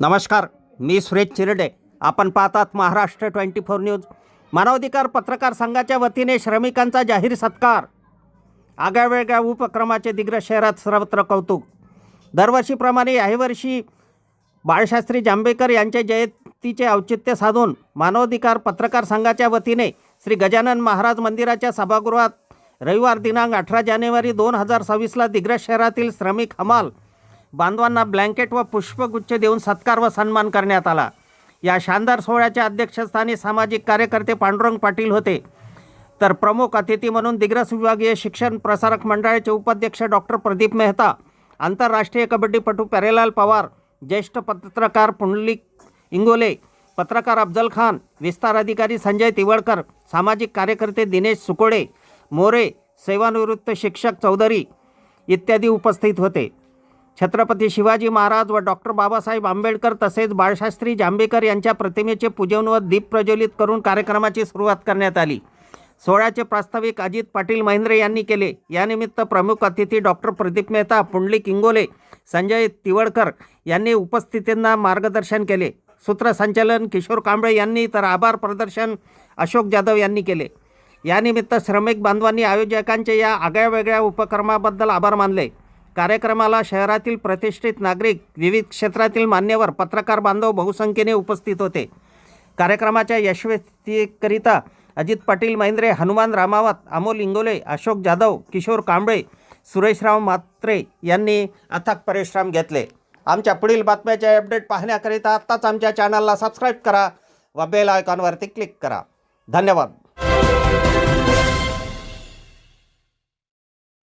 नमस्कार मी सुरेश चिरडे. आपण पाहतात महाराष्ट्र ट्वेंटी फोर न्यूज. मानवाधिकार पत्रकार संघाच्या वतीने श्रमिकांचा जाहीर सत्कार. आगळ्यावेगळ्या उपक्रमाचे दिग्रज शहरात सर्वत्र कौतुक. दरवर्षीप्रमाणे याहीवर्षी बाळशास्त्री जांभेकर यांच्या जयंतीचे औचित्य साधून मानवाधिकार पत्रकार संघाच्या वतीने श्री गजानन महाराज मंदिराच्या सभागृहात रविवार दिनांक अठरा जानेवारी दोन हजार सव्वीसला दिग्रज शहरातील श्रमिक हमाल बांधवांना ब्लँकेट व पुष्पगुच्छ देऊन सत्कार व सन्मान करण्यात आला. या शानदार सोहळ्याच्या अध्यक्षस्थानी सामाजिक कार्यकर्ते पांडुरंग पाटील होते. तर प्रमुख अतिथी म्हणून दिग्रस विभागीय शिक्षण प्रसारक मंडळाचे उपाध्यक्ष डॉक्टर प्रदीप मेहता आंतरराष्ट्रीय कबड्डीपटू प्यारेलाल पवार ज्येष्ठ पत्रकार पुंडलिक इंगोले पत्रकार अफजल खान विस्तार अधिकारी संजय तिवळकर सामाजिक कार्यकर्ते दिनेश सुकोडे मोरे सेवानिवृत्त शिक्षक चौधरी इत्यादी उपस्थित होते. छत्रपती शिवाजी महाराज व डॉक्टर बाबासाहेब आंबेडकर तसेच बाळशास्त्री जांभेकर यांच्या प्रतिमेचे पूजन व दीप प्रज्वलित करून कार्यक्रमाची सुरुवात करण्यात आली. सोहळ्याचे प्रास्ताविक अजित पाटील महेंद्रे यांनी केले. यानिमित्त प्रमुख अतिथी डॉक्टर प्रदीप मेहता पुंडलिक इंगोले संजय तिवडकर यांनी उपस्थितींना मार्गदर्शन केले. सूत्रसंचालन किशोर कांबळे यांनी तर आभार प्रदर्शन अशोक जाधव यांनी केले. यानिमित्त श्रमिक बांधवांनी आयोजकांच्या या आगळ्यावेगळ्या उपक्रमाबद्दल आभार मानले. कार्यक्रमाला शहरातील प्रतिष्ठित नागरिक विविध क्षेत्रातील मान्यवर पत्रकार बांधव बहुसंख्येने उपस्थित होते. कार्यक्रमाच्या यशस्वीकरिता अजित पाटील महेंद्रे हनुमान रामावत अमोल इंगोले अशोक जाधव किशोर कांबळे सुरेशराव मात्रे यांनी अथक परिश्रम घेतले. आमच्या पुढील बातम्याचे अपडेट पाहण्याकरिता आत्ताच आमच्या चॅनलला सबस्क्राईब करा व बेल आयकॉनवरती क्लिक करा. धन्यवाद.